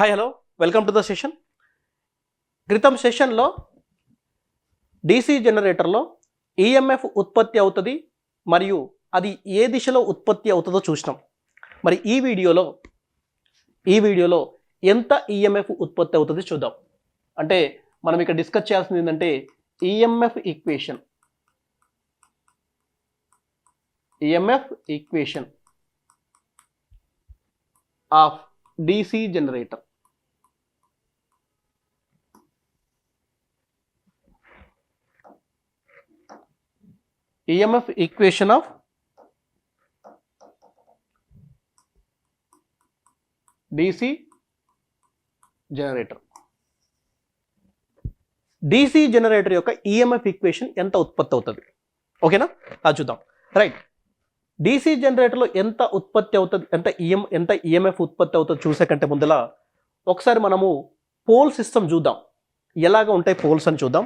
Hi hello welcome to the session క్రితం సెషన్లో DC జనరేటర్లో EMF ఉత్పత్తి అవుతుంది మరియు అది ఏ దిశలో ఉత్పత్తి అవుతుందో చూసినాం. మరి ఈ వీడియోలో ఈ వీడియోలో ఎంత ఈఎంఎఫ్ ఉత్పత్తి అవుతుంది చూద్దాం. అంటే మనం ఇక్కడ డిస్కస్ చేయాల్సింది ఏంటంటే EMF equation EMF equation of DC generator EMF equation of DC generator DC generator యొక్క ఈఎంఎఫ్ ఈక్వేషన్ ఎంత ఉత్పత్తి అవుతుంది? ఓకేనా? అది చూద్దాం. రైట్ డీసీ జనరేటర్లో ఎంత ఉత్పత్తి అవుతుంది? ఎంత ఈఎం ఎంత ఈఎంఎఫ్ ఉత్పత్తి అవుతుందో చూసే కంటే ముందల ఒకసారి మనము పోల్ సిస్టమ్ చూద్దాం. ఎలాగ ఉంటాయి పోల్స్ అని చూద్దాం.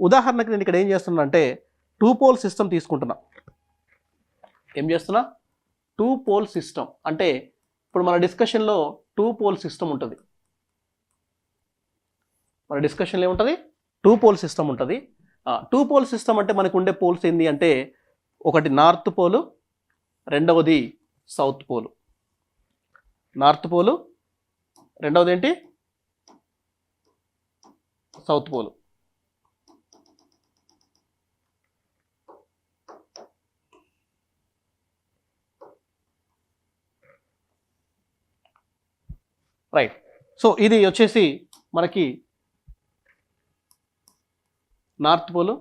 ఉదాహరణకి నేను ఇక్కడ ఏం చేస్తున్నానంటే టూ పోల్ సిస్టమ్ తీసుకుంటున్నా. ఏం చేస్తున్నా? టూ పోల్ సిస్టమ్ అంటే ఇప్పుడు మన డిస్కషన్లో టూ పోల్ సిస్టమ్ ఉంటుంది. మన డిస్కషన్లో ఏముంటుంది? టూ పోల్ సిస్టమ్ ఉంటుంది. టూ పోల్ సిస్టమ్ అంటే మనకు ఉండే పోల్స్ ఏంటి అంటే ఒకటి నార్త్ పోలు రెండవది సౌత్ పోలు నార్త్ పోలు రెండవది ఏంటి? సౌత్ పోలు రైట్ సో ఇది వచ్చేసి మనకి నార్త్ పోలు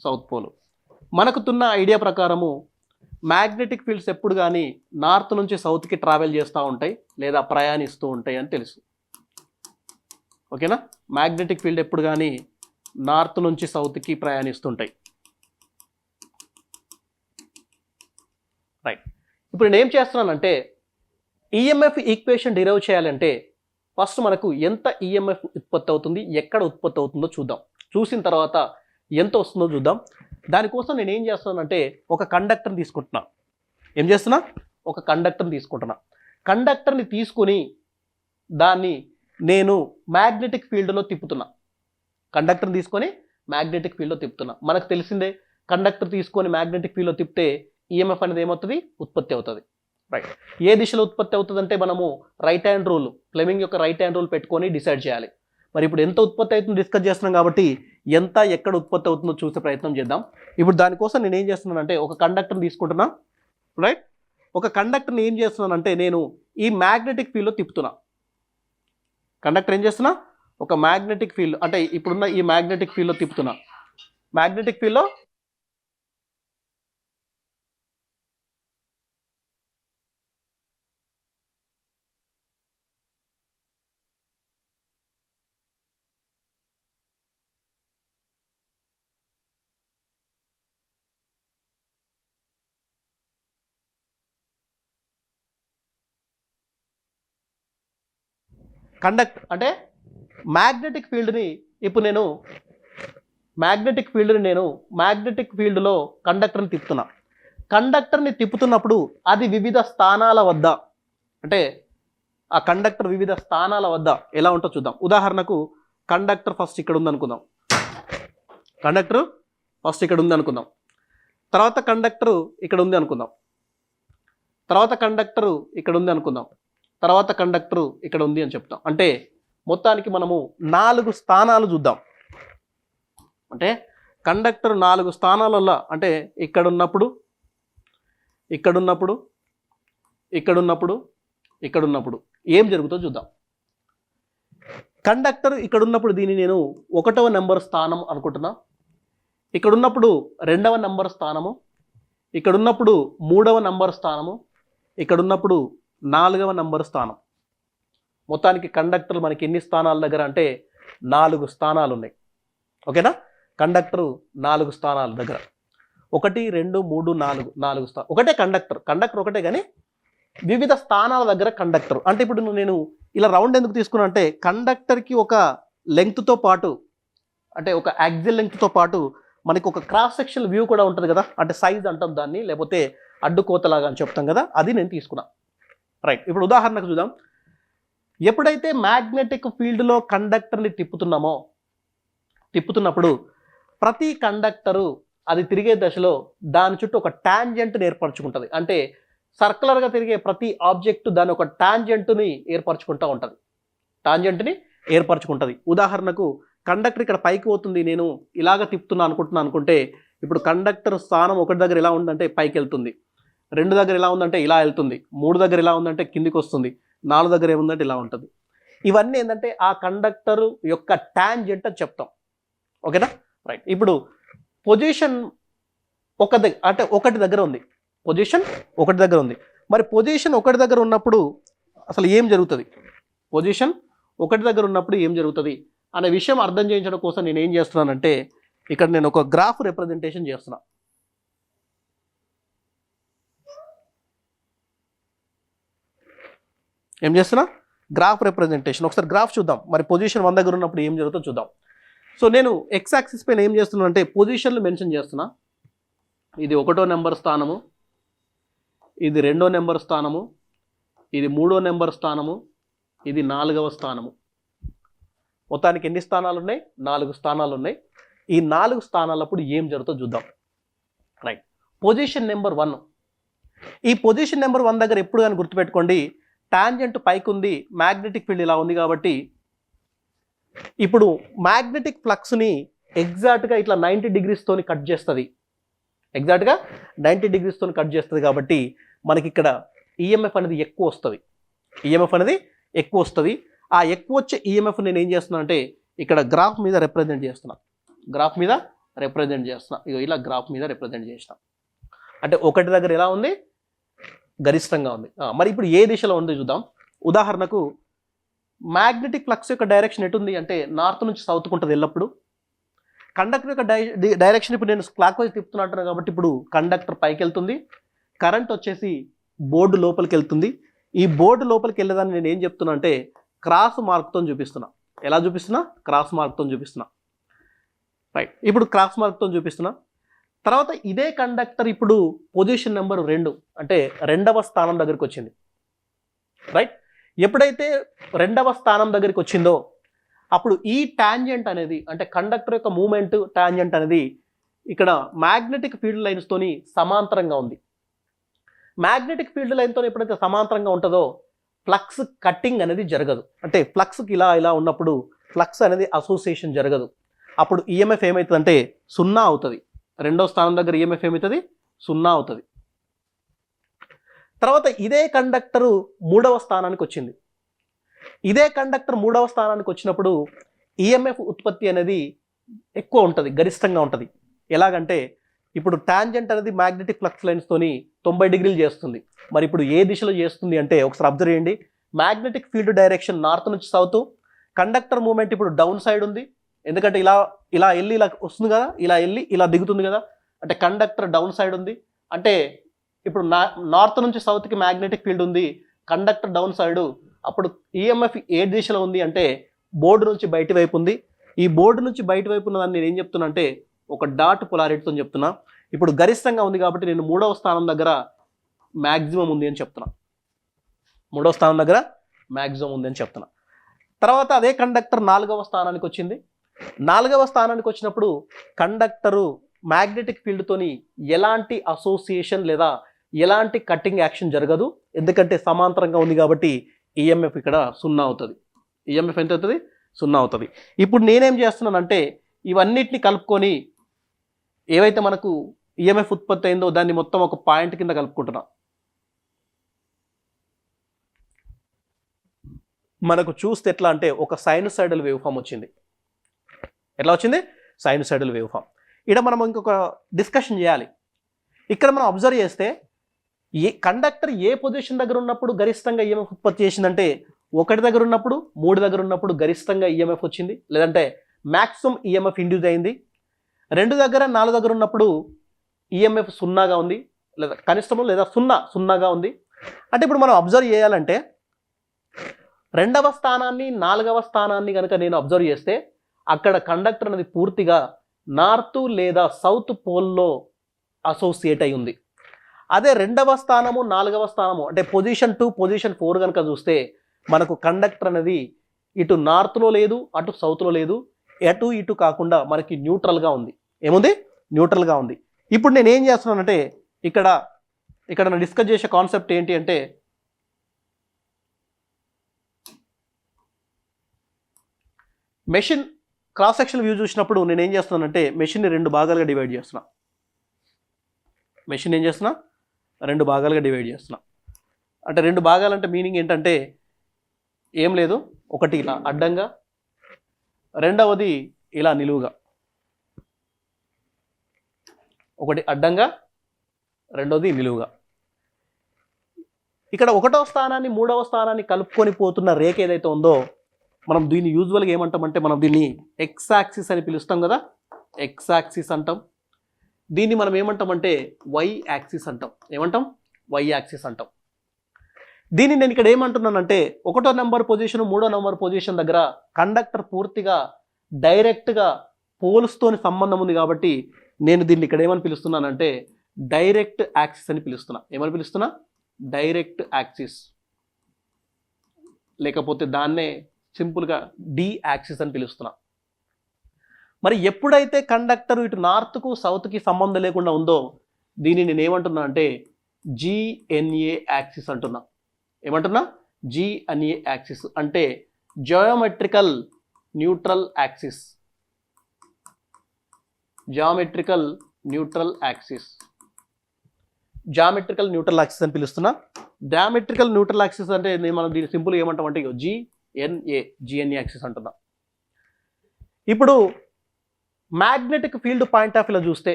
సౌత్ పోలు మనకుతున్న ఐడియా ప్రకారము మ్యాగ్నెటిక్ ఫీల్డ్స్ ఎప్పుడు కానీ నార్త్ నుంచి సౌత్కి ట్రావెల్ చేస్తూ ఉంటాయి లేదా ప్రయాణిస్తూ ఉంటాయి అని తెలుసు. ఓకేనా మ్యాగ్నెటిక్ ఫీల్డ్ ఎప్పుడు కానీ నార్త్ నుంచి సౌత్కి ప్రయాణిస్తుంటాయి రైట్ ఇప్పుడు నేను ఏం చేస్తున్నానంటే ఈఎంఎఫ్ ఈక్వేషన్ డిరైవ్ చేయాలంటే ఫస్ట్ మనకు ఎంత ఈఎంఎఫ్ ఉత్పత్తి అవుతుంది ఎక్కడ ఉత్పత్తి అవుతుందో చూద్దాం. చూసిన తర్వాత ఎంత వస్తుందో చూద్దాం. దానికోసం నేను ఏం చేస్తున్నానంటే ఒక కండక్టర్ని తీసుకుంటున్నా. ఏం చేస్తున్నా? ఒక కండక్టర్ని తీసుకుంటున్నా. కండక్టర్ని తీసుకొని దాన్ని నేను మ్యాగ్నెటిక్ ఫీల్డ్లో తిప్పుతున్నా. కండక్టర్ని తీసుకొని మ్యాగ్నెటిక్ ఫీల్డ్లో తిప్పుతున్నా. మనకు తెలిసిందే కండక్టర్ తీసుకొని మ్యాగ్నెటిక్ ఫీల్డ్లో తిప్పితే ఈఎంఎఫ్ అనేది ఏమవుతుంది? ఉత్పత్తి అవుతుంది. రైట్ ఏ దిశలో ఉత్పత్తి అవుతుందంటే మనము రైట్ హ్యాండ్ రూల్ ఫ్లెమింగ్ యొక్క రైట్ హ్యాండ్ రూల్ పెట్టుకొని డిసైడ్ చేయాలి. మరి ఇప్పుడు ఎంత ఉత్పత్తి అవుతుందో డిస్కస్ చేస్తున్నాం కాబట్టి ఎంత ఎక్కడ ఉత్పత్తి అవుతుందో చూసే ప్రయత్నం చేద్దాం. ఇప్పుడు దానికోసం నేను ఏం చేస్తున్నానంటే ఒక కండక్టర్ని తీసుకుంటున్నా. రైట్ ఒక కండక్టర్ని ఏం చేస్తున్నానంటే నేను ఈ మ్యాగ్నెటిక్ ఫీల్డ్లో తిప్పుతున్నా. కండక్టర్ ఏం చేస్తున్నా? ఒక మ్యాగ్నెటిక్ ఫీల్డ్ అంటే ఇప్పుడున్న ఈ మ్యాగ్నెటిక్ ఫీల్డ్లో తిప్పుతున్నా. మ్యాగ్నెటిక్ ఫీల్డ్లో కండక్ట్ అంటే మ్యాగ్నెటిక్ ఫీల్డ్ని ఇప్పుడు నేను మ్యాగ్నెటిక్ ఫీల్డ్ని నేను మ్యాగ్నెటిక్ ఫీల్డ్లో కండక్టర్ని తిప్పుతున్నా. కండక్టర్ని తిప్పుతున్నప్పుడు అది వివిధ స్థానాల వద్ద అంటే ఆ కండక్టర్ వివిధ స్థానాల వద్ద ఎలా ఉంటుందో చూద్దాం. ఉదాహరణకు కండక్టర్ ఫస్ట్ ఇక్కడ ఉంది అనుకుందాం కండక్టర్ ఫస్ట్ ఇక్కడ ఉంది అనుకుందాం తర్వాత కండక్టర్ ఇక్కడ ఉంది అనుకుందాం. తర్వాత కండక్టర్ ఇక్కడ ఉంది అనుకుందాం. తర్వాత కండక్టర్ ఇక్కడ ఉంది అని చెప్తాం. అంటే మొత్తానికి మనము నాలుగు స్థానాలు చూద్దాం. అంటే కండక్టర్ నాలుగు స్థానాలలో అంటే ఇక్కడున్నప్పుడు ఇక్కడున్నప్పుడు ఇక్కడున్నప్పుడు ఇక్కడున్నప్పుడు ఏం జరుగుతుందో చూద్దాం. కండక్టర్ ఇక్కడ ఉన్నప్పుడు దీన్ని నేను ఒకటవ నెంబర్ స్థానం అనుకుంటున్నా. ఇక్కడ ఉన్నప్పుడు రెండవ నెంబర్ స్థానము ఇక్కడ ఉన్నప్పుడు మూడవ నంబర్ స్థానము ఇక్కడ ఉన్నప్పుడు నాలుగవ నంబర్ స్థానం. మొత్తానికి కండక్టర్ మనకి ఎన్ని స్థానాల దగ్గర అంటే నాలుగు స్థానాలు ఉన్నాయి ఓకేనా? కండక్టర్ నాలుగు స్థానాల దగ్గర. ఒకటి రెండు మూడు నాలుగు నాలుగు స్థా ఒకటే కండక్టర్. కండక్టర్ ఒకటే కానీ వివిధ స్థానాల దగ్గర కండక్టర్. అంటే ఇప్పుడు నేను ఇలా రౌండ్ ఎందుకు తీసుకున్నా అంటే కండక్టర్కి ఒక లెంగ్త్తో పాటు అంటే ఒక యాక్సిల్ లెంగ్త్తో పాటు మనకి ఒక క్రాస్ సెక్షన్ వ్యూ కూడా ఉంటుంది కదా? అంటే సైజ్ అంటాం దాన్ని లేకపోతే అడ్డుకోతలాగా అని చెప్తాం కదా? అది నేను తీసుకున్నా. రైట్ ఇప్పుడు ఉదాహరణకు చూద్దాం. ఎప్పుడైతే మ్యాగ్నెటిక్ ఫీల్డ్లో కండక్టర్ని తిప్పుతున్నామో తిప్పుతున్నప్పుడు ప్రతి కండక్టరు అది తిరిగే దశలో దాని చుట్టూ ఒక ట్యాంజెంట్ని ఏర్పరచుకుంటుంది. అంటే సర్కులర్గా తిరిగే ప్రతి ఆబ్జెక్టు దాని ఒక టాంజెంట్ని ఏర్పరచుకుంటూ ఉంటుంది. టాంజెంట్ని ఏర్పరచుకుంటుంది. ఉదాహరణకు కండక్టర్ ఇక్కడ పైకి పోతుంది. నేను ఇలాగ తిప్పుతున్నా అనుకుంటున్నా అనుకుంటే ఇప్పుడు కండక్టర్ స్థానం ఒకటి దగ్గర ఎలా ఉందంటే పైకి వెళ్తుంది. రెండు దగ్గర ఎలా ఉందంటే ఇలా వెళ్తుంది మూడు దగ్గర ఎలా ఉందంటే కిందికి వస్తుంది నాలుగు దగ్గర ఏముందంటే ఇలా ఉంటుంది. ఇవన్నీ ఏంటంటే ఆ కండక్టర్ యొక్క టాంజెంట్ అని చెప్తాం. ఓకేనా? రైట్ ఇప్పుడు పొజిషన్ ఒక దగ్గర అంటే ఒకటి దగ్గర ఉంది. పొజిషన్ ఒకటి దగ్గర ఉంది. మరి పొజిషన్ ఒకటి దగ్గర ఉన్నప్పుడు అసలు ఏం జరుగుతుంది? పొజిషన్ ఒకటి దగ్గర ఉన్నప్పుడు ఏం జరుగుతుంది? అనే విషయం అర్థం చేయించడం కోసం నేను ఏం చేస్తున్నానంటే ఇక్కడ నేను ఒక గ్రాఫ్ రిప్రజెంటేషన్ చేస్తున్నా. ఏం చేస్తున్నా? గ్రాఫ్ రిప్రజెంటేషన్ ఒకసారి గ్రాఫ్ చూద్దాం. మరి పొజిషన్ వన్ దగ్గర ఉన్నప్పుడు ఏం జరుగుతుందో చూద్దాం. సో నేను ఎక్స్ యాక్సిస్ పైన ఏం చేస్తున్నాను అంటే పొజిషన్లు మెన్షన్ చేస్తున్నా. ఇది ఒకటో నెంబర్ స్థానము. ఇది రెండో నెంబర్ స్థానము. ఇది మూడో నెంబర్ స్థానము. ఇది నాలుగవ స్థానము. మొత్తానికి ఎన్ని స్థానాలు ఉన్నాయి? నాలుగు స్థానాలు ఉన్నాయి. ఈ నాలుగు స్థానాలప్పుడు ఏం జరుగుతుందో చూద్దాం. రైట్ పొజిషన్ నెంబర్ వన్ ఈ పొజిషన్ నెంబర్ వన్ దగ్గర ఎప్పుడు కానీ గుర్తుపెట్టుకోండి. టాంజెంట్ పైకి ఉంది మ్యాగ్నెటిక్ ఫీల్డ్ ఇలా ఉంది కాబట్టి ఇప్పుడు మ్యాగ్నెటిక్ ఫ్లక్స్ని ఎగ్జాక్ట్గా ఇట్లా నైంటీ డిగ్రీస్తోని కట్ చేస్తుంది. ఎగ్జాక్ట్గా నైంటీ డిగ్రీస్తో కట్ చేస్తుంది కాబట్టి మనకి ఇక్కడ ఈఎంఎఫ్ అనేది ఎక్కువ వస్తుంది. ఈఎంఎఫ్ అనేది ఎక్కువ వస్తుంది. ఆ ఎక్కువ వచ్చే ఈఎంఎఫ్ నేను ఏం చేస్తున్నానంటే ఇక్కడ గ్రాఫ్ మీద రిప్రజెంట్ చేస్తున్నా. గ్రాఫ్ మీద రిప్రజెంట్ చేస్తున్నా. ఇగో ఇలా గ్రాఫ్ మీద రిప్రజెంట్ చేసిన. అంటే ఒకటి దగ్గర ఎలా ఉంది? గరిష్టంగా ఉంది. మరి ఇప్పుడు ఏ దిశలో ఉంది చూద్దాం. ఉదాహరణకు మ్యాగ్నెటిక్ ఫ్లక్స్ యొక్క డైరెక్షన్ ఎటుంది అంటే నార్త్ నుంచి సౌత్ ఉంటుంది ఎల్లప్పుడు. కండక్టర్ యొక్క డై డైరెక్షన్ ఇప్పుడు నేను క్లాక్ వైజ్ తిప్పుతున్నట్టు కాబట్టి ఇప్పుడు కండక్టర్ పైకి వెళ్తుంది. కరెంట్ వచ్చేసి బోర్డు లోపలికి వెళ్తుంది. ఈ బోర్డు లోపలికి వెళ్ళేదాన్ని నేను ఏం చెప్తున్నా అంటే క్రాస్ మార్క్తో చూపిస్తున్నా. ఎలా చూపిస్తున్నా? క్రాస్ మార్క్తో చూపిస్తున్నా. రైట్ ఇప్పుడు క్రాస్ మార్క్తో చూపిస్తున్నా. తర్వాత ఇదే కండక్టర్ ఇప్పుడు పొజిషన్ నెంబర్ రెండు అంటే రెండవ స్థానం దగ్గరికి వచ్చింది. రైట్ ఎప్పుడైతే రెండవ స్థానం దగ్గరికి వచ్చిందో అప్పుడు ఈ టాంజెంట్ అనేది అంటే కండక్టర్ యొక్క మూమెంట్ టాంజెంట్ అనేది ఇక్కడ మ్యాగ్నెటిక్ ఫీల్డ్ లైన్స్తోని సమాంతరంగా ఉంది. మ్యాగ్నెటిక్ ఫీల్డ్ లైన్తో ఎప్పుడైతే సమాంతరంగా ఉంటుందో ఫ్లక్స్ కట్టింగ్ అనేది జరగదు. అంటే ఫ్లక్స్కి ఇలా ఇలా ఉన్నప్పుడు ఫ్లక్స్ అనేది అసోసియేషన్ జరగదు. అప్పుడు ఈఎంఎఫ్ ఏమవుతుందంటే సున్నా అవుతుంది. రెండో స్థానం దగ్గర ఈఎంఎఫ్ ఏమవుతుంది? సున్నా అవుతుంది. తర్వాత ఇదే కండక్టరు మూడవ స్థానానికి వచ్చింది. ఇదే కండక్టర్ మూడవ స్థానానికి వచ్చినప్పుడు ఈఎంఎఫ్ ఉత్పత్తి అనేది ఎక్కువ ఉంటుంది గరిష్టంగా ఉంటుంది. ఎలాగంటే ఇప్పుడు టాంజెంట్ అనేది మ్యాగ్నెటిక్ ఫ్లక్స్ లైన్స్తోని తొంభై డిగ్రీలు చేస్తుంది. మరి ఇప్పుడు ఏ దిశలో చేస్తుంది అంటే ఒకసారి అబ్జర్వ్ చేయండి. మ్యాగ్నెటిక్ ఫీల్డ్ డైరెక్షన్ నార్త్ నుంచి సౌత్. కండక్టర్ మూమెంట్ ఇప్పుడు డౌన్ సైడ్ ఉంది. ఎందుకంటే ఇలా ఇలా వెళ్ళి ఇలా వస్తుంది కదా ఇలా వెళ్ళి ఇలా దిగుతుంది కదా. అంటే కండక్టర్ డౌన్ సైడ్ ఉంది. అంటే ఇప్పుడు నా నార్త్ నుంచి సౌత్కి మ్యాగ్నెటిక్ ఫీల్డ్ ఉంది. కండక్టర్ డౌన్ సైడ్ అప్పుడు ఈఎంఎఫ్ ఏ దిశలో ఉంది అంటే బోర్డు నుంచి బయటి వైపు ఉంది. ఈ బోర్డు నుంచి బయటి వైపు ఉన్నదాన్ని నేను ఏం చెప్తున్నా అంటే ఒక డాట్ పొలారిటీతో చెప్తున్నా. ఇప్పుడు గరిష్టంగా ఉంది కాబట్టి నేను మూడవ స్థానం దగ్గర మ్యాక్సిమం ఉంది అని చెప్తున్నా. మూడవ స్థానం దగ్గర మ్యాక్సిమం ఉంది అని చెప్తున్నా. తర్వాత అదే కండక్టర్ నాలుగవ స్థానానికి వచ్చింది. నాలుగవ స్థానానికి వచ్చినప్పుడు కండక్టరు మ్యాగ్నెటిక్ ఫీల్డ్తోని ఎలాంటి అసోసియేషన్ లేదా ఎలాంటి కట్టింగ్ యాక్షన్ జరగదు. ఎందుకంటే సమాంతరంగా ఉంది కాబట్టి ఈఎంఎఫ్ ఇక్కడ సున్నా అవుతుంది. ఈఎంఎఫ్ ఎంత అవుతుంది? సున్నా అవుతుంది. ఇప్పుడు నేనేం చేస్తున్నానంటే ఇవన్నిటిని కలుపుకొని ఏవైతే మనకు ఈఎంఎఫ్ ఉత్పత్తి అయిందో దాన్ని మొత్తం ఒక పాయింట్ కింద కలుపుకుంటున్నా. మనకు చూస్తే ఎట్లా అంటే ఒక సైనసైడల్ వేవ్ ఫామ్ వచ్చింది. ఎట్లా వచ్చింది? సైనసైడల్ వేవ్ ఫామ్ ఇక్కడ మనం ఇంకొక డిస్కషన్ చేయాలి. ఇక్కడ మనం అబ్జర్వ్ చేస్తే ఏ కండక్టర్ ఏ పొజిషన్ దగ్గర ఉన్నప్పుడు గరిష్టంగా ఈఎంఎఫ్ ఉత్పత్తి చేసిందంటే ఒకటి దగ్గర ఉన్నప్పుడు మూడు దగ్గర ఉన్నప్పుడు గరిష్టంగా ఈఎంఎఫ్ వచ్చింది. లేదంటే మ్యాక్సిమం ఈఎంఎఫ్ ఇండ్యూస్ అయింది. రెండు దగ్గర నాలుగు దగ్గర ఉన్నప్పుడు ఈఎంఎఫ్ సున్నాగా ఉంది. లేదా కనిష్టము లేదా సున్నా సున్నాగా ఉంది. అంటే ఇప్పుడు మనం అబ్జర్వ్ చేయాలంటే రెండవ స్థానాన్ని నాలుగవ స్థానాన్ని కనుక నేను అబ్జర్వ్ చేస్తే అక్కడ కండక్టర్ అనేది పూర్తిగా నార్త్ లేదా సౌత్ పోల్లో అసోసియేట్ అయి ఉంది. అదే రెండవ స్థానము నాలుగవ స్థానము అంటే పొజిషన్ టూ పొజిషన్ ఫోర్ కనుక చూస్తే మనకు కండక్టర్ అనేది ఇటు నార్త్లో లేదు అటు సౌత్లో లేదు అటు ఇటు కాకుండా మనకి న్యూట్రల్గా ఉంది. ఏముంది? న్యూట్రల్గా ఉంది. ఇప్పుడు నేను ఏం చేస్తున్నానంటే ఇక్కడ ఇక్కడ నేను డిస్కస్ చేసే కాన్సెప్ట్ ఏంటి అంటే మెషిన్ క్రాస్ సెక్షన్ వ్యూ చూసినప్పుడు నేను ఏం చేస్తున్నానంటే మెషిన్ని రెండు భాగాలుగా డివైడ్ చేస్తున్నా. మెషిన్ ఏం చేస్తున్నా? రెండు భాగాలుగా డివైడ్ చేస్తున్నా. అంటే రెండు భాగాలంటే మీనింగ్ ఏంటంటే ఏం లేదు ఒకటి ఇలా అడ్డంగా రెండవది ఇలా నిలువుగా. ఒకటి అడ్డంగా రెండవది నిలువుగా. ఇక్కడ ఒకటవ స్థానాన్ని మూడవ స్థానాన్ని కలుపుకొని పోతున్న రేఖ ఏదైతే ఉందో మనం దీన్ని యూజువల్గా ఏమంటామంటే మనం దీన్ని ఎక్స్ యాక్సిస్ అని పిలుస్తాం కదా ఎక్స్ యాక్సిస్ అంటాం. దీన్ని మనం ఏమంటామంటే వై యాక్సిస్ అంటాం. ఏమంటాం? వై యాక్సిస్ అంటాం. దీన్ని నేను ఇక్కడ ఏమంటున్నానంటే ఒకటో నెంబర్ పొజిషన్ మూడో నెంబర్ పొజిషన్ దగ్గర కండక్టర్ పూర్తిగా డైరెక్ట్గా పోల్స్తోని సంబంధం ఉంది కాబట్టి నేను దీన్ని ఇక్కడ ఏమని పిలుస్తున్నానంటే డైరెక్ట్ యాక్సిస్ అని పిలుస్తున్నా. ఏమని పిలుస్తున్నా? డైరెక్ట్ యాక్సిస్ లేకపోతే దాన్నే సింపుల్గా డి యాక్సిస్ అని పిలుస్తున్నాం. మరి ఎప్పుడైతే కండక్టర్ ఇటు నార్త్కు సౌత్కి సంబంధం లేకుండా ఉందో దీన్ని నేను ఏమంటున్నా అంటే జిఎన్ఏ యాక్సిస్ అంటున్నా. ఏమంటున్నా? జిఎన్ఏ యాక్సిస్ అంటే geometrical neutral axis geometrical neutral axis geometrical neutral axis అని పిలుస్తున్నా. డయామెట్రికల్ న్యూట్రల్ యాక్సిస్ అంటే మనం దీన్ని సింపుల్గా ఏమంటాం అంటే జిఎన్ఏ ఎన్ఏ జిఎన్ఏ యాక్సిస్ అంటున్నాం. ఇప్పుడు మ్యాగ్నెటిక్ ఫీల్డ్ పాయింట్ ఆఫ్ వ్యూలో చూస్తే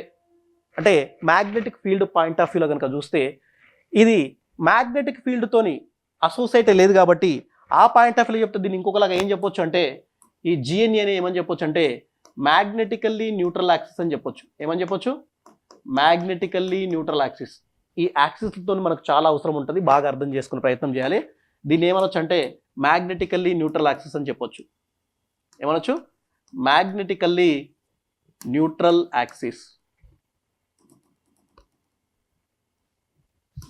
అంటే మ్యాగ్నెటిక్ ఫీల్డ్ పాయింట్ ఆఫ్ వ్యూలో కనుక చూస్తే ఇది మ్యాగ్నెటిక్ ఫీల్డ్తోని అసోసియేట్ లేదు కాబట్టి ఆ పాయింట్ ఆఫ్ వ్యూలో చెప్తే దీన్ని ఇంకొకలాగా ఏం చెప్పొచ్చు అంటే ఈ జిఎన్ఏ అని ఏమని చెప్పొచ్చు అంటే మ్యాగ్నెటికల్లీ న్యూట్రల్ యాక్సిస్ అని చెప్పొచ్చు. ఏమని చెప్పొచ్చు? మ్యాగ్నెటికల్లీ న్యూట్రల్ యాక్సిస్ ఈ యాక్సిస్తో మనకు చాలా అవసరం ఉంటుంది బాగా అర్థం చేసుకునే ప్రయత్నం చేయాలి. దీన్ని ఏమనొచ్చు అంటే మ్యాగ్నెటికల్లీ న్యూట్రల్ యాక్సిస్ అని చెప్పొచ్చు. ఏమనొచ్చు? Magnetically neutral axis.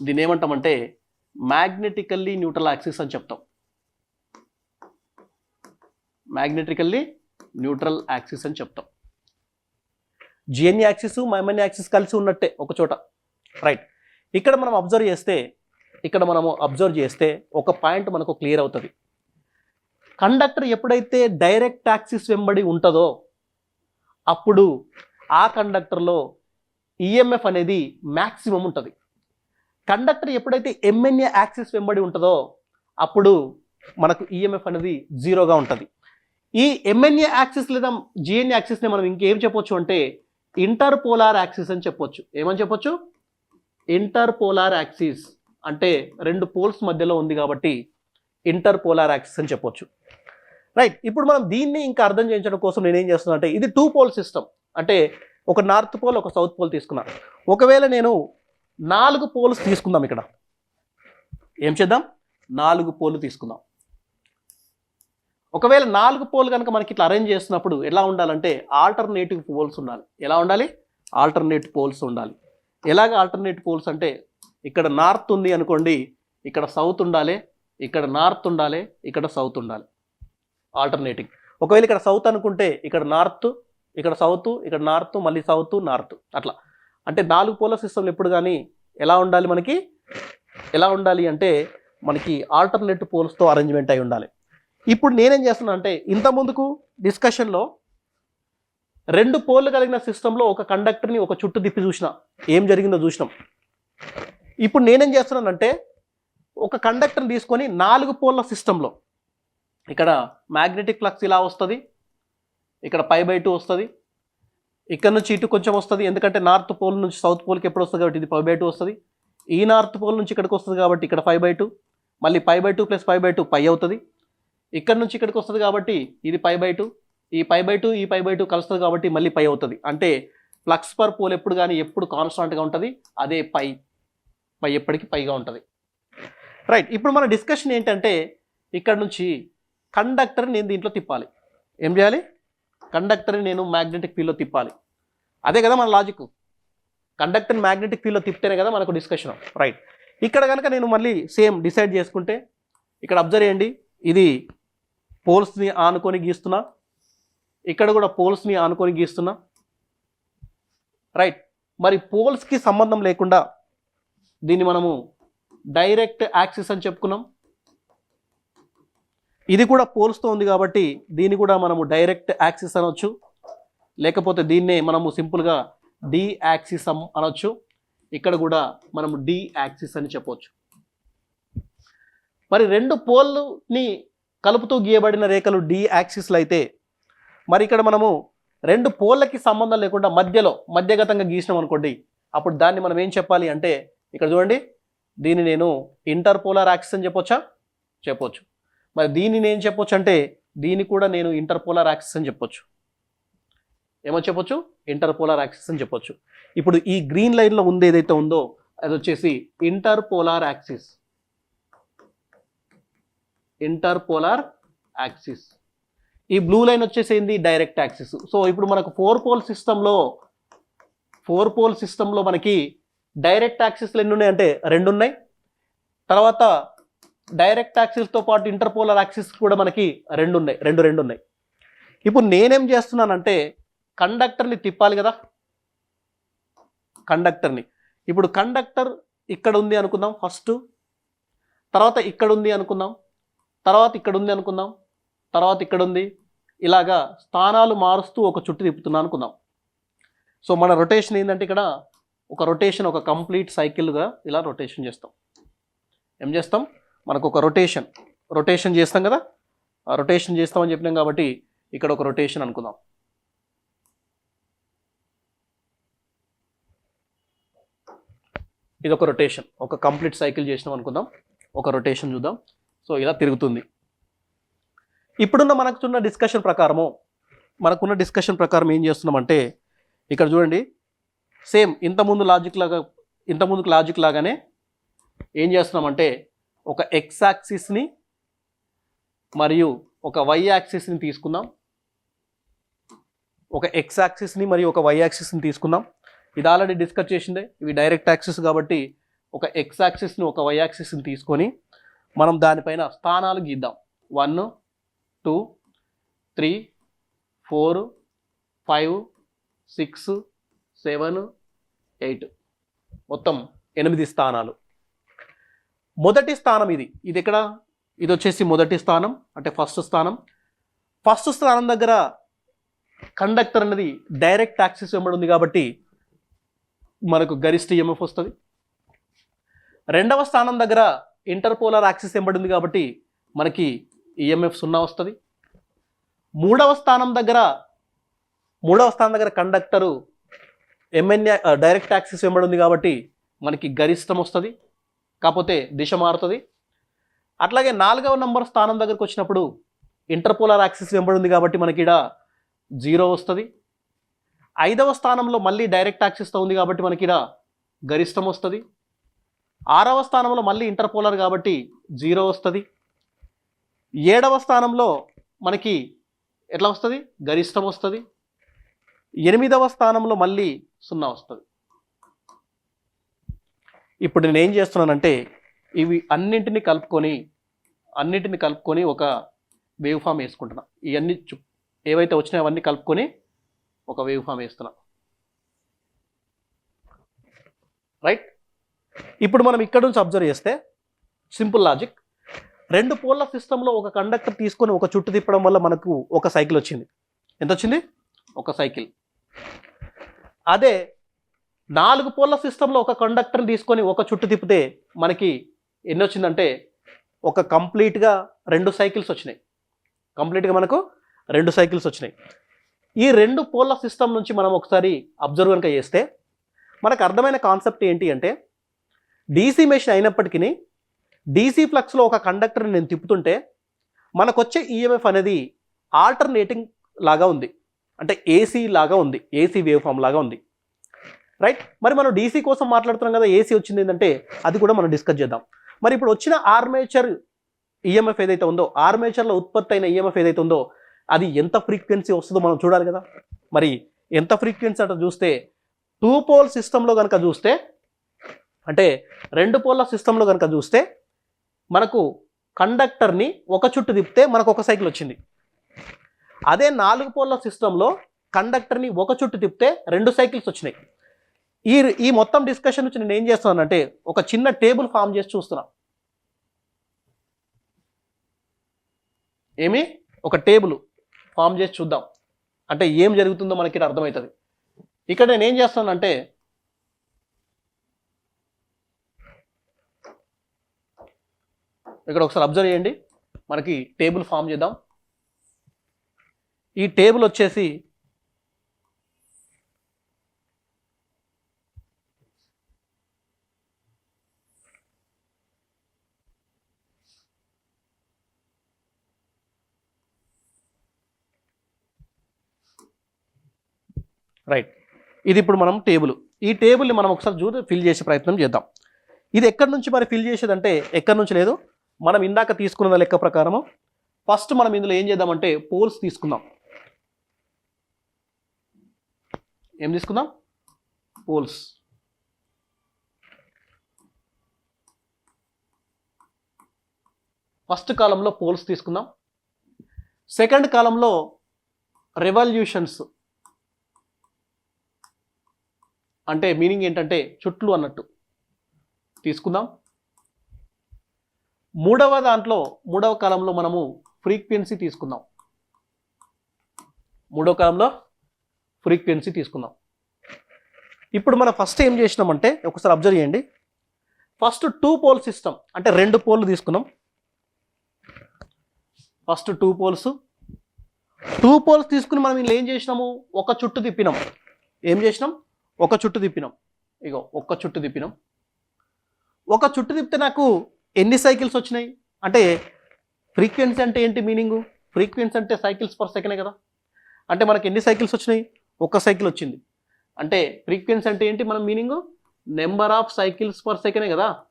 దీన్ని ఏమంటామంటే మ్యాగ్నెటికల్లీ న్యూట్రల్ యాక్సిస్ అని చెప్తాం. మ్యాగ్నెటికల్లీ న్యూట్రల్ యాక్సిస్ అని చెప్తాం. జిఎన్ యాక్సిస్ మైమన్ యాక్సిస్ కలిసి ఉన్నట్టే ఒక చోట. రైట్. ఇక్కడ మనం అబ్జర్వ్ చేస్తే ఇక్కడ మనము అబ్జర్వ్ చేస్తే ఒక పాయింట్ మనకు క్లియర్ అవుతుంది. కండక్టర్ ఎప్పుడైతే డైరెక్ట్ యాక్సిస్ వెంబడి ఉంటుందో అప్పుడు ఆ కండక్టర్లో ఈఎంఎఫ్ అనేది మ్యాక్సిమం ఉంటుంది. కండక్టర్ ఎప్పుడైతే ఎంఎన్ఏ యాక్సిస్ వెంబడి ఉంటుందో అప్పుడు మనకు ఈఎంఎఫ్ అనేది జీరోగా ఉంటుంది. ఈ ఎంఎన్ఏ యాక్సిస్ లేదా జిఎన్ఏ యాక్సిస్ని మనం ఇంకేం చెప్పొచ్చు అంటే ఇంటర్ పోలార్ యాక్సిస్ అని చెప్పొచ్చు. ఏమని చెప్పొచ్చు? ఇంటర్ పోలార్ యాక్సిస్ అంటే రెండు పోల్స్ మధ్యలో ఉంది కాబట్టి ఇంటర్ పోలార్ యాక్సిస్ అని చెప్పొచ్చు. రైట్ ఇప్పుడు మనం దీన్ని ఇంకా అర్థం చేయించడం కోసం నేను ఏం చేస్తున్నా అంటే ఇది టూ పోల్ సిస్టమ్. అంటే ఒక నార్త్ పోల్ ఒక సౌత్ పోల్ తీసుకున్నా. ఒకవేళ నేను నాలుగు పోల్స్ తీసుకుందాం ఇక్కడ. ఏం చేద్దాం? నాలుగు పోలు తీసుకుందాం. ఒకవేళ నాలుగు పోల్ కనుక మనకి ఇట్లా అరేంజ్ చేస్తున్నప్పుడు ఎలా ఉండాలంటే ఆల్టర్నేటివ్ పోల్స్ ఉండాలి. ఎలా ఉండాలి? ఆల్టర్నేట్ పోల్స్ ఉండాలి. ఎలాగ ఆల్టర్నేట్ పోల్స్ అంటే ఇక్కడ నార్త్ ఉంది అనుకోండి ఇక్కడ సౌత్ ఉండాలి ఇక్కడ నార్త్ ఉండాలి ఇక్కడ సౌత్ ఉండాలి. ఆల్టర్నేటింగ్ ఒకవేళ ఇక్కడ సౌత్ అనుకుంటే ఇక్కడ నార్త్ ఇక్కడ సౌత్ ఇక్కడ నార్త్ మళ్ళీ సౌత్ నార్త్. అట్లా. అంటే నాలుగు పోల సిస్టమ్లు ఎప్పుడు కానీ ఎలా ఉండాలి మనకి? ఎలా ఉండాలి అంటే మనకి ఆల్టర్నేట్ పోల్స్తో అరేంజ్మెంట్ అయి ఉండాలి. ఇప్పుడు నేనేం చేస్తున్నా అంటే ఇంత ముందుకు డిస్కషన్లో రెండు పోల్లు కలిగిన సిస్టంలో ఒక కండక్టర్ని ఒక చుట్టూ తిప్పి చూసిన. ఏం జరిగిందో చూసినాం. ఇప్పుడు నేనేం చేస్తున్నానంటే ఒక కండక్టర్ని తీసుకొని నాలుగు పోల్ల సిస్టంలో ఇక్కడ మ్యాగ్నెటిక్ ఫ్లక్స్ ఇలా వస్తుంది ఇక్కడ పై బై టూ వస్తుంది ఇక్కడ నుంచి ఇటు కొంచెం వస్తుంది ఎందుకంటే నార్త్ పోల్ నుంచి సౌత్ పోల్కి ఎప్పుడు వస్తుంది కాబట్టి ఇది ఫైవ్ బై టూ వస్తుంది. ఈ నార్త్ పోల్ నుంచి ఇక్కడికి వస్తుంది కాబట్టి ఇక్కడ ఫైవ్ బై టూ మళ్ళీ five by two plus five by two pi అవుతుంది. ఇక్కడ నుంచి ఇక్కడికి వస్తుంది కాబట్టి ఇది పై బై టూ ఈ పై బై టూ ఈ పై బై టూ కలుస్తుంది కాబట్టి మళ్ళీ పై అవుతుంది. అంటే ఫ్లక్స్ పర్ పోల్ ఎప్పుడు కానీ ఎప్పుడు కాన్స్టాంట్గా ఉంటుంది అదే పై పై ఎప్పటికీ పైగా ఉంటుంది. రైట్ ఇప్పుడు మన డిస్కషన్ ఏంటంటే ఇక్కడ నుంచి కండక్టర్ నేను దీంట్లో తిప్పాలి. ఏం చేయాలి? కండక్టర్ని నేను మ్యాగ్నెటిక్ ఫీల్డ్లో తిప్పాలి. అదే కదా మన లాజిక్ కండక్టర్ని మ్యాగ్నెటిక్ ఫీల్డ్లో తిప్పితేనే కదా మనకు డిస్కషన్ రైట్ ఇక్కడ కనుక నేను మళ్ళీ సేమ్ డిసైడ్ చేసుకుంటే ఇక్కడ అబ్జర్వ్ చేయండి. ఇది పోల్స్ని ఆనుకొని గీస్తున్నా. ఇక్కడ కూడా పోల్స్ని ఆనుకొని గీస్తున్నా. రైట్ మరి పోల్స్కి సంబంధం లేకుండా దీన్ని మనము డైరెక్ట్ యాక్సిస్ అని చెప్పుకున్నాం. ఇది కూడా పోల్స్తో ఉంది కాబట్టి దీన్ని కూడా మనము డైరెక్ట్ యాక్సిస్ అనొచ్చు. లేకపోతే దీన్నే మనము సింపుల్గా డి యాక్సిస్ అనొచ్చు. ఇక్కడ కూడా మనము డి యాక్సిస్ అని చెప్పవచ్చు మరి రెండు పోల్ని కలుపుతూ గీయబడిన రేఖలు డి యాక్సిస్లు అయితే మరి ఇక్కడ మనము రెండు పోల్లకి సంబంధం లేకుండా మధ్యలో మధ్యగతంగా గీసినాం అనుకోండి అప్పుడు దాన్ని మనం ఏం చెప్పాలి అంటే ఇక్కడ చూడండి దీన్ని నేను ఇంటర్పోలార్ యాక్సిస్ అని చెప్పొచ్చా? చెప్పొచ్చు. మరి దీన్ని నేను చెప్పొచ్చు అంటే దీన్ని కూడా నేను ఇంటర్పోలార్ యాక్సిస్ అని చెప్పొచ్చు. ఏమో చెప్పొచ్చు? ఇంటర్పోలార్ యాక్సిస్ అని చెప్పొచ్చు. ఇప్పుడు ఈ గ్రీన్ లైన్లో ఉంది ఏదైతే ఉందో అది వచ్చేసి ఇంటర్పోలార్ యాక్సిస్ ఇంటర్పోలార్ యాక్సిస్ ఈ బ్లూ లైన్ వచ్చేసింది డైరెక్ట్ యాక్సిస్ సో ఇప్పుడు మనకు ఫోర్ పోల్ సిస్టంలో ఫోర్ పోల్ సిస్టంలో మనకి డైరెక్ట్ యాక్సిస్లు ఎన్ని ఉన్నాయి అంటే రెండు ఉన్నాయి. తర్వాత డైరెక్ట్ యాక్సిస్తో పాటు ఇంటర్పోలర్ యాక్సిస్ కూడా మనకి రెండు ఉన్నాయి. రెండు రెండు ఉన్నాయి. ఇప్పుడు నేనేం చేస్తున్నానంటే కండక్టర్ని తిప్పాలి కదా. కండక్టర్ని. ఇప్పుడు కండక్టర్ ఇక్కడ ఉంది అనుకుందాం ఫస్ట్. తర్వాత ఇక్కడ ఉంది అనుకుందాం. తర్వాత ఇక్కడ ఉంది అనుకుందాం. తర్వాత ఇక్కడ ఉంది. ఇలాగా స్థానాలు మారుస్తూ ఒక చుట్టు తిప్పుతున్నాను అనుకుందాం. సో మన రొటేషన్ ఏంటంటే ఇక్కడ ఒక రొటేషన్ ఒక కంప్లీట్ సైకిల్గా ఇలా రొటేషన్ చేస్తాం. ఏం చేస్తాం? మనకు ఒక రొటేషన్ రొటేషన్ చేస్తాం కదా? ఆ రొటేషన్ చేస్తామని చెప్పినాం కాబట్టి ఇక్కడ ఒక రొటేషన్ అనుకుందాం. ఇది ఒక రొటేషన్ ఒక కంప్లీట్ సైకిల్ చేసినాం అనుకుందాం. ఒక రొటేషన్ చూద్దాం. సో ఇలా తిరుగుతుంది. ఇప్పుడున్న మనకున్న డిస్కషన్ ప్రకారము మనకున్న డిస్కషన్ ప్రకారం ఏం చేస్తున్నామంటే ఇక్కడ చూడండి సేమ్ ఇంతకుముందు లాజిక్ లాగా ఇంతకుముందుకు లాజిక్ లాగానే ఏం చేస్తున్నామంటే ఒక ఎక్స్ యాక్సిస్ని మరియు ఒక వై యాక్సిస్ని తీసుకుందాం. ఒక ఎక్స్ యాక్సిస్ని మరియు ఒక వై యాక్సిస్ని తీసుకుందాం. ఇది ఆల్రెడీ డిస్కస్ చేసిందే. ఇవి డైరెక్ట్ యాక్సిస్ కాబట్టి ఒక ఎక్స్ యాక్సిస్ని ఒక వై యాక్సిస్ని తీసుకొని మనం దానిపైన స్థానాలు గీద్దాం. One two three four five six seven eight. మొత్తం ఎనిమిది స్థానాలు. మొదటి స్థానం ఇది. ఇది ఎక్కడ? ఇది వచ్చేసి మొదటి స్థానం అంటే ఫస్ట్ స్థానం. ఫస్ట్ స్థానం దగ్గర కండక్టర్ అనేది డైరెక్ట్ యాక్సెస్ వెంబడి ఉంది కాబట్టి మనకు గరిష్ట ఎంఎఫ్ వస్తుంది. రెండవ స్థానం దగ్గర ఇంటర్పోలార్ యాక్సెస్ ఇవ్వబడింది ఉంది కాబట్టి మనకి ఈఎంఎఫ్ సున్నా వస్తుంది. మూడవ స్థానం దగ్గర మూడవ స్థానం దగ్గర కండక్టరు ఎంఎన్ఏ డైరెక్ట్ యాక్సిస్ వెంబడి ఉంది కాబట్టి మనకి గరిష్టం వస్తుంది కాకపోతే దిశ మారుతుంది. అట్లాగే నాలుగవ నంబర్ స్థానం దగ్గరకు వచ్చినప్పుడు ఇంటర్పోలార్ యాక్సిస్ వెంబడి ఉంది కాబట్టి మనకి ఇక్కడ జీరో వస్తుంది. ఐదవ స్థానంలో మళ్ళీ డైరెక్ట్ యాక్సిస్తో ఉంది కాబట్టి మనకి ఇక్కడ గరిష్టం వస్తుంది. ఆరవ స్థానంలో మళ్ళీ ఇంటర్పోలార్ కాబట్టి జీరో వస్తుంది. ఏడవ స్థానంలో మనకి ఎట్లా వస్తుంది? గరిష్టం వస్తుంది. ఎనిమిదవ స్థానంలో మళ్ళీ సున్నా వస్తుంది. ఇప్పుడు నేను ఏం చేస్తున్నానంటే ఇవి అన్నింటిని కలుపుకొని అన్నింటిని కలుపుకొని ఒక వేవ్ ఫామ్ వేసుకుంటున్నా. ఇవన్నీ చు- ఏవైతే వచ్చినాయో అవన్నీ కలుపుకొని ఒక వేవ్ ఫామ్ వేస్తున్నా. రైట్? ఇప్పుడు మనం ఇక్కడ నుంచి అబ్జర్వ్ చేస్తే సింపుల్ లాజిక్. రెండు పోల్ల సిస్టంలో ఒక కండక్టర్ తీసుకొని ఒక చుట్టు తిప్పడం వల్ల మనకు ఒక సైకిల్ వచ్చింది. ఎంత వచ్చింది? ఒక సైకిల్. అదే నాలుగు పోల్ల సిస్టంలో ఒక కండక్టర్ని తీసుకొని ఒక చుట్టు తిప్పితే మనకి ఎన్ని వచ్చిందంటే ఒక కంప్లీట్గా రెండు సైకిల్స్ వచ్చినాయి. కంప్లీట్గా మనకు రెండు సైకిల్స్ వచ్చినాయి. ఈ రెండు పోల్ల సిస్టమ్ నుంచి మనం ఒకసారి అబ్జర్వ్ కనుక చేస్తే మనకు అర్థమైన కాన్సెప్ట్ ఏంటి అంటే డీసీ మెషిన్ అయినప్పటికీ డీసీ ఫ్లక్స్లో ఒక కండక్టర్ని నేను తిప్పుతుంటే మనకు వచ్చే ఈఎంఎఫ్ అనేది ఆల్టర్నేటింగ్ లాగా ఉంది. అంటే ఏసీ లాగా ఉంది. ఏసీ వేవ్ ఫామ్ లాగా ఉంది. రైట్ మరి మనం డీసీ కోసం మాట్లాడుతున్నాం కదా ఏసీ వచ్చింది ఏంటంటే అది కూడా మనం డిస్కస్ చేద్దాం. మరి ఇప్పుడు వచ్చిన ఆర్మేచర్ ఈఎంఎఫ్ ఏదైతే ఉందో ఆర్మేచర్లో ఉత్పత్తి అయిన ఈఎంఎఫ్ ఏదైతే ఉందో అది ఎంత ఫ్రీక్వెన్సీ వస్తుందో మనం చూడాలి కదా. మరి ఎంత ఫ్రీక్వెన్సీ అట్లా చూస్తే టూ పోల్ సిస్టంలో కనుక చూస్తే అంటే రెండు పోల్ల సిస్టంలో కనుక చూస్తే మనకు కండక్టర్ని ఒక చుట్టు తిప్పితే మనకు ఒక సైకిల్ వచ్చింది. అదే నాలుగు పోల్ల సిస్టంలో కండక్టర్ని ఒక చుట్టు తిప్పితే రెండు సైకిల్స్ వచ్చినాయి. ఈ ఈ మొత్తం డిస్కషన్ నుంచి నేను ఏం చేస్తున్నానంటే ఒక చిన్న టేబుల్ ఫామ్ చేసి చూస్తున్నా. ఏమి? ఒక టేబుల్ ఫామ్ చేసి చూద్దాం. అంటే ఏం జరుగుతుందో మనకి ఇక్కడ అర్థమవుతుంది. ఇక్కడ నేను ఏం చేస్తానంటే ఇక్కడ ఒకసారి అబ్జర్వ్ చేయండి. మనకి టేబుల్ ఫామ్ చేద్దాం. ఈ టేబుల్ వచ్చేసి రైట్. ఇది ఇప్పుడు మనం టేబుల్. ఈ టేబుల్ని మనం ఒకసారి చూసి ఫిల్ చేసే ప్రయత్నం చేద్దాం. ఇది ఎక్కడి నుంచి మరి ఫిల్ చేసేదంటే ఎక్కడి నుంచి లేదు? మనం ఇందాక తీసుకున్న లెక్క ప్రకారము. ఫస్ట్ మనం ఇందులో ఏం చేద్దామంటే పోల్స్ తీసుకుందాం. ఏం తీసుకుందాం? పోల్స్. ఫస్ట్ కాలంలో పోల్స్ తీసుకుందాం. సెకండ్ కాలంలో రెవల్యూషన్స్. అంటే మీనింగ్ ఏంటంటే చుట్లు అన్నట్టు తీసుకుందాం. మూడవ దాంట్లో మూడవ కాలంలో మనము ఫ్రీక్వెన్సీ తీసుకుందాం. మూడవ కాలంలో ఫ్రీక్వెన్సీ తీసుకుందాం. ఇప్పుడు మనం ఫస్ట్ ఏం చేసినామంటే ఒకసారి అబ్జర్వ్ చేయండి. ఫస్ట్ టూ పోల్ సిస్టమ్ అంటే రెండు పోల్లు తీసుకున్నాం first two poles. Two poles తీసుకుని మనం ఇలా ఏం చేసినాము? ఒక చుట్టు తిప్పినాం. ఏం చేసినాం? ఒక చుట్టు తిప్పినాం. ఇగో ఒక్క చుట్టు తిప్పినాం. ఒక చుట్టు తిప్పితే నాకు ఎన్ని సైకిల్స్ వచ్చినాయి? అంటే ఫ్రీక్వెన్సీ అంటే ఏంటి మీనింగు ఫ్రీక్వెన్సీ అంటే సైకిల్స్ పర్ సెకండే కదా. అంటే మనకి ఎన్ని సైకిల్స్ వచ్చినాయి? ఒక సైకిల్ వచ్చింది. అంటే ఫ్రీక్వెన్సీ అంటే ఏంటి మన meaning? Number of cycles per సెకండే కదా?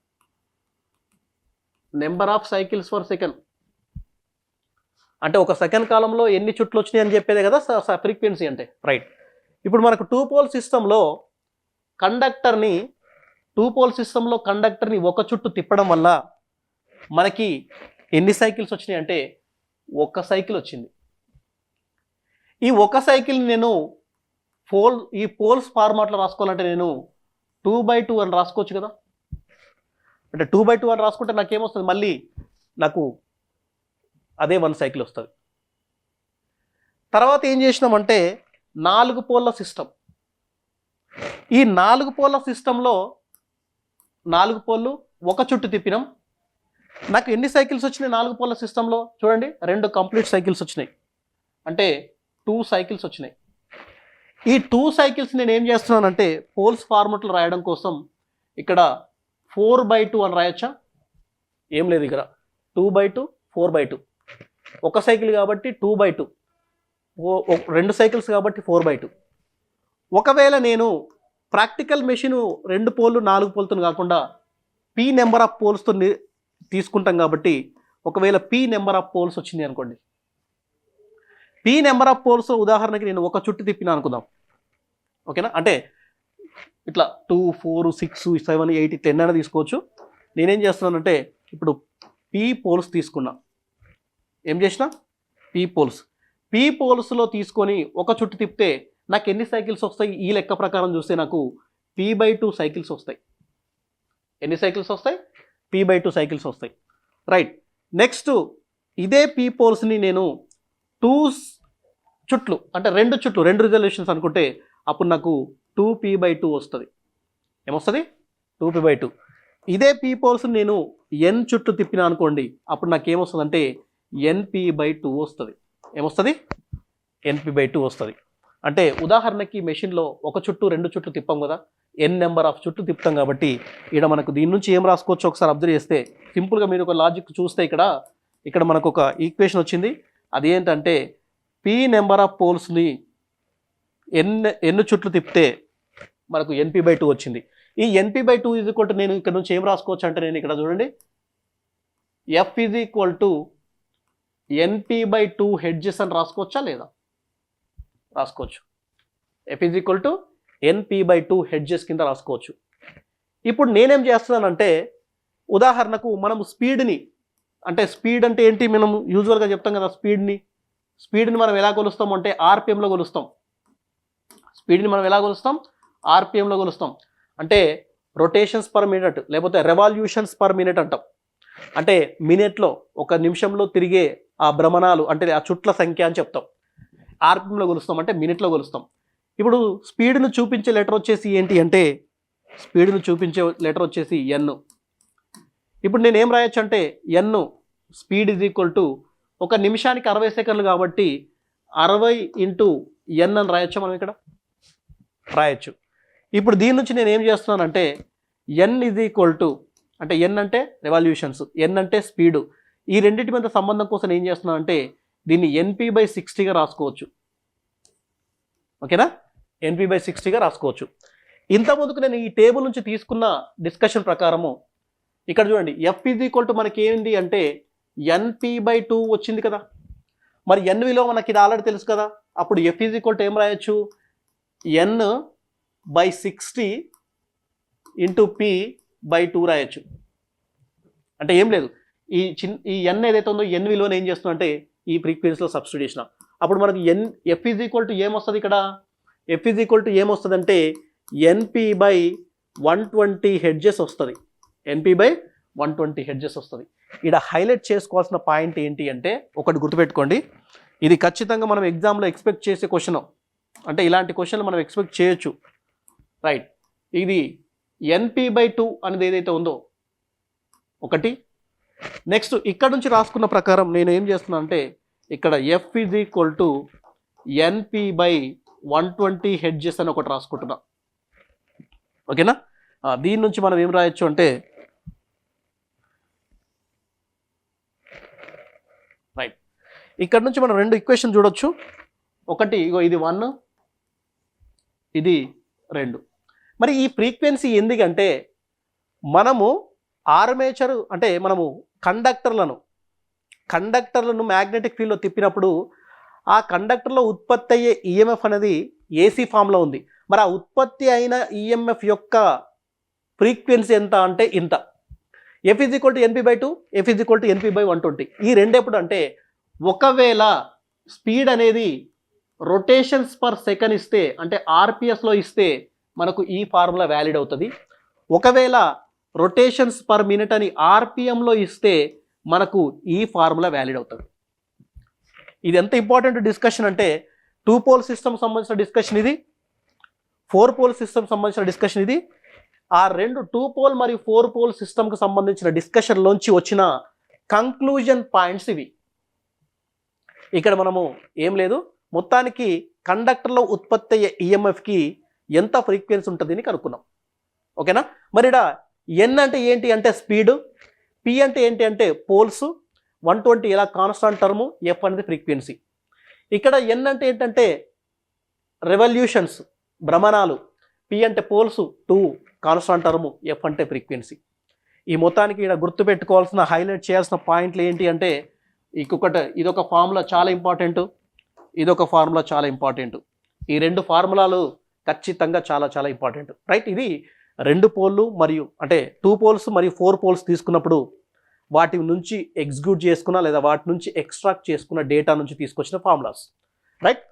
Number of cycles per second. అంటే ఒక సెకండ్ కాలంలో ఎన్ని చుట్లు వచ్చినాయి అని చెప్పేదే కదా ఫ్రీక్వెన్సీ అంటే. రైట్. ఇప్పుడు మనకు టూ పోల్ సిస్టంలో కండక్టర్ని టూ పోల్ సిస్టంలో కండక్టర్ని ఒక చుట్టు తిప్పడం వల్ల మనకి ఎన్ని సైకిల్స్ వచ్చినాయి అంటే ఒక సైకిల్ వచ్చింది. ఈ ఒక సైకిల్ నేను పోల్ ఈ పోల్స్ ఫార్మాట్లో రాసుకోవాలంటే నేను టూ బై టూ అని రాసుకోవచ్చు కదా? అంటే టూ బై టూ అని రాసుకుంటే నాకేమొస్తుంది? మళ్ళీ నాకు అదే వన్ సైకిల్ వస్తుంది. తర్వాత ఏం చేసినామంటే నాలుగు పోల్ల సిస్టమ్. ఈ నాలుగు పోల్ల సిస్టంలో నాలుగు పోళ్ళు ఒక చుట్టు తిప్పినాం. నాకు ఎన్ని సైకిల్స్ వచ్చినాయి నాలుగు పోల్ల సిస్టంలో? చూడండి రెండు కంప్లీట్ సైకిల్స్ వచ్చినాయి. అంటే టూ సైకిల్స్ వచ్చినాయి. ఈ టూ సైకిల్స్ నేను ఏం చేస్తున్నానంటే పోల్స్ ఫార్మట్లు రాయడం కోసం ఇక్కడ ఫోర్ బై టూ అని రాయొచ్చా? ఏం లేదు ఇక్కడ. Two by two four by two ఒక సైకిల్ కాబట్టి టూ బై టూ రెండు సైకిల్స్ కాబట్టి ఫోర్ బై టూ ఒకవేళ నేను ప్రాక్టికల్ మెషిన్ రెండు పోల్లు నాలుగు పోల్తో కాకుండా పీ నెంబర్ ఆఫ్ పోల్స్తో తీసుకుంటాం కాబట్టి ఒకవేళ పీ నెంబర్ ఆఫ్ పోల్స్ వచ్చింది అనుకోండి. పీ నెంబర్ ఆఫ్ పోల్స్ ఉదాహరణకి నేను ఒక చుట్టు తిప్పినా అనుకుందాం. ఓకేనా? అంటే ఇట్లా two four six seven eight ten అయినా తీసుకోవచ్చు. నేనేం చేస్తున్నానంటే ఇప్పుడు పీ పోల్స్ తీసుకున్నా. ఏం చేసిన? పీ పోల్స్ పీ పోల్స్లో తీసుకొని ఒక చుట్టు తిప్పితే నాకు ఎన్ని సైకిల్స్ వస్తాయి? ఈ లెక్క ప్రకారం చూస్తే నాకు పీ బై టూ సైకిల్స్ వస్తాయి. ఎన్ని సైకిల్స్ వస్తాయి? పీ బై టూ సైకిల్స్ వస్తాయి. రైట్ నెక్స్ట్ ఇదే పీ పోల్స్ని నేను టూ చుట్లు అంటే రెండు చుట్లు రెండు రిజల్యూషన్స్ అనుకుంటే అప్పుడు నాకు టూ పీ బై టూ వస్తుంది. ఏమొస్తుంది? టూ పీ బై టూ ఇదే పీ పోల్స్ని నేను ఎన్ చుట్లు తిప్పినా అనుకోండి అప్పుడు నాకు ఏమొస్తుంది అంటే ఎన్పి బై టూ వస్తుంది. ఏమొస్తుంది? ఎన్పి బై టూ వస్తుంది. అంటే ఉదాహరణకి మెషిన్లో ఒక చుట్టూ రెండు చుట్లు తిప్పాం కదా ఎన్ నెంబర్ ఆఫ్ చుట్టూ తిప్పుతాం కాబట్టి ఇక్కడ మనకు దీని నుంచి ఏం రాసుకోవచ్చు ఒకసారి అబ్జర్వ్ చేస్తే సింపుల్గా మీరు ఒక లాజిక్ చూస్తే ఇక్కడ ఇక్కడ మనకు ఒక ఈక్వేషన్ వచ్చింది. అది ఏంటంటే పి నెంబర్ ఆఫ్ పోల్స్ని ఎన్ని ఎన్ని చుట్లు తిప్పితే మనకు ఎన్పి బై టూ వచ్చింది. ఈ ఎన్పి బై టూ ఇది ఈక్వల్ నేను ఇక్కడ నుంచి ఏం రాసుకోవచ్చు అంటే నేను ఇక్కడ చూడండి. F is equal to NP by two hertz అని రాసుకోవచ్చా లేదా? రాసుకోవచ్చు. F is equal to NP by two hertz కింద రాసుకోవచ్చు. ఇప్పుడు నేనేం చేస్తున్నానంటే ఉదాహరణకు మనం స్పీడ్ని అంటే స్పీడ్ అంటే ఏంటి? మనం యూజువల్గా చెప్తాం కదా స్పీడ్ని. స్పీడ్ని మనం ఎలా కొలుస్తాం అంటే ఆర్పిఎంలో కొలుస్తాం. స్పీడ్ని మనం ఎలా కొలుస్తాం? ఆర్పిఎంలో కొలుస్తాం. అంటే రొటేషన్స్ పర్ మినిట్ లేకపోతే రెవాల్యూషన్స్ పర్ మినిట్ అంటాం. అంటే మినిట్లో ఒక నిమిషంలో తిరిగే ఆ భ్రమణాలు అంటే ఆ చుట్ల సంఖ్య అని చెప్తాం. ఆర్పిఎంలో కొలుస్తాం అంటే మినిట్లో కొలుస్తాం. ఇప్పుడు స్పీడ్ను చూపించే లెటర్ వచ్చేసి ఏంటి అంటే స్పీడ్ను చూపించే లెటర్ వచ్చేసి ఎన్ ఇప్పుడు నేను ఏం రాయొచ్చు అంటే N speed is equal to ఒక నిమిషానికి అరవై సెకండ్లు కాబట్టి అరవై ఇంటూ ఎన్ అని రాయొచ్చా మనం ఇక్కడ? రాయొచ్చు. ఇప్పుడు దీని నుంచి నేను ఏం చేస్తున్నానంటే ఎన్ ఇజ్ ఈక్వల్ టు అంటే ఎన్ అంటే రెవల్యూషన్స్ ఎన్ అంటే స్పీడు ఈ రెండింటి మీద సంబంధం కోసం ఏం చేస్తున్నానంటే దీన్ని ఎన్పి బై సిక్స్టీగా రాసుకోవచ్చు. ఓకేనా? ఎన్పి బై సిక్స్టీగా రాసుకోవచ్చు. ఇంత ముందుకు నేను ఈ టేబుల్ నుంచి తీసుకున్న డిస్కషన్ ప్రకారము ఇక్కడ చూడండి ఎఫ్ ఈజ్ ఈక్వల్ టు మనకి ఏంటి అంటే ఎన్పి బై టూ వచ్చింది కదా. మరి ఎన్ విలువ మనకి ఇది ఆల్రెడీ తెలుసు కదా. అప్పుడు ఎఫ్ ఈజ్ ఈక్వల్ టు ఏం రాయొచ్చు? N by sixty into P by two రాయొచ్చు. అంటే ఏం లేదు. ఈ చిన్ ఈ ఎన్ ఏదైతే ఉందో ఎన్ విలువను ఏం చేస్తున్నా అంటే ఈ ఫ్రీక్వెన్సీలో సబ్స్టిట్యూట్ చేసిన. అప్పుడు మనకి N F is equal to ఏమొస్తుంది ఇక్కడ? ఎఫ్ ఈజ్ ఈక్వల్ టు ఏమొస్తుంది అంటే NP by one twenty hertz వస్తుంది. NP by one twenty hertz వస్తుంది. ఇక్కడ హైలైట్ చేసుకోవాల్సిన పాయింట్ ఏంటి అంటే ఒకటి గుర్తుపెట్టుకోండి. ఇది ఖచ్చితంగా మనం ఎగ్జామ్లో ఎక్స్పెక్ట్ చేసే క్వశ్చన్ అంటే ఇలాంటి క్వశ్చన్లు మనం ఎక్స్పెక్ట్ చేయొచ్చు. రైట్ ఇది ఎన్పి బై టూ అనేది ఏదైతే ఉందో ఒకటి. నెక్స్ట్ ఇక్కడ నుంచి రాసుకున్న ప్రకారం నేను ఏం చేస్తున్నా అంటే ఇక్కడ F is equal to NP by one twenty hertz అని ఒకటి రాసుకుంటున్నా. ఓకేనా దీని నుంచి మనం ఏం రాయొచ్చు అంటే రైట్ ఇక్కడ నుంచి మనం రెండు ఈక్వేషన్ చూడొచ్చు. ఒకటి ఇగో ఇది వన్ ఇది రెండు. మరి ఈ ఫ్రీక్వెన్సీ ఎందుకంటే మనము ఆర్మేచర్ అంటే మనము కండక్టర్లను కండక్టర్లను మ్యాగ్నెటిక్ ఫీల్డ్లో తిప్పినప్పుడు ఆ కండక్టర్లో ఉత్పత్తి అయ్యే ఈఎంఎఫ్ అనేది ఏసీ ఫామ్లో ఉంది. మరి ఆ ఉత్పత్తి అయిన ఈఎంఎఫ్ యొక్క ఫ్రీక్వెన్సీ ఎంత అంటే ఇంత. F is equal to NP by two F is equal to NP by one twenty ఈ రెండెప్పుడు అంటే ఒకవేళ స్పీడ్ అనేది రొటేషన్స్ పర్ సెకండ్ ఇస్తే అంటే ఆర్పిఎస్లో ఇస్తే మనకు ఈ ఫార్ములా వ్యాలిడ్ అవుతుంది. ఒకవేళ రొటేషన్స్ పర్ మినిట్ అని ఆర్పిఎంలో ఇస్తే మనకు ఈ ఫార్ములా వ్యాలిడ్ అవుతుంది. ఇది ఎంత ఇంపార్టెంట్ డిస్కషన్ అంటే టూ పోల్ సిస్టమ్ సంబంధించిన డిస్కషన్ ఇది ఫోర్ పోల్ సిస్టమ్ సంబంధించిన డిస్కషన్ ఇది. ఆ రెండు టూ పోల్ మరియు ఫోర్ పోల్ సిస్టమ్కి సంబంధించిన డిస్కషన్లోంచి వచ్చిన కంక్లూజన్ పాయింట్స్ ఇవి. ఇక్కడ మనము ఏం లేదు. మొత్తానికి కండక్టర్లో ఉత్పత్తి అయ్యే ఈఎంఎఫ్కి ఎంత ఫ్రీక్వెన్సీ ఉంటుంది అని కనుక్కున్నాం. ఓకేనా? మరి ఎన్ అంటే ఏంటి అంటే స్పీడ్ పి అంటే ఏంటి అంటే పోల్స్ వన్ ట్వంటీ ఇలా కాన్స్టాంట్ టర్ము ఎఫ్ అనేది ఫ్రీక్వెన్సీ ఇక్కడ ఎన్ అంటే ఏంటంటే రెవల్యూషన్స్ భ్రమణాలు. పి అంటే poles two constant term F అంటే ఫ్రీక్వెన్సీ ఈ మొత్తానికి ఇక్కడ గుర్తుపెట్టుకోవాల్సిన హైలైట్ చేయాల్సిన పాయింట్లు ఏంటి అంటే ఇంకొకటి ఇదొక ఫార్ములా చాలా ఇంపార్టెంట్. ఇదొక ఫార్ములా చాలా ఇంపార్టెంట్. ఈ రెండు ఫార్ములాలు ఖచ్చితంగా చాలా చాలా ఇంపార్టెంట్. రైట్? ఇది రెండు పోల్లు మరియు అంటే టూ పోల్స్ మరియు ఫోర్ పోల్స్ తీసుకున్నప్పుడు వాటి నుంచి ఎగ్జిక్యూట్ చేసుకున్న లేదా వాటి నుంచి ఎక్స్ట్రాక్ట్ చేసుకున్న డేటా నుంచి తీసుకొచ్చిన ఫార్ములాస్. రైట్?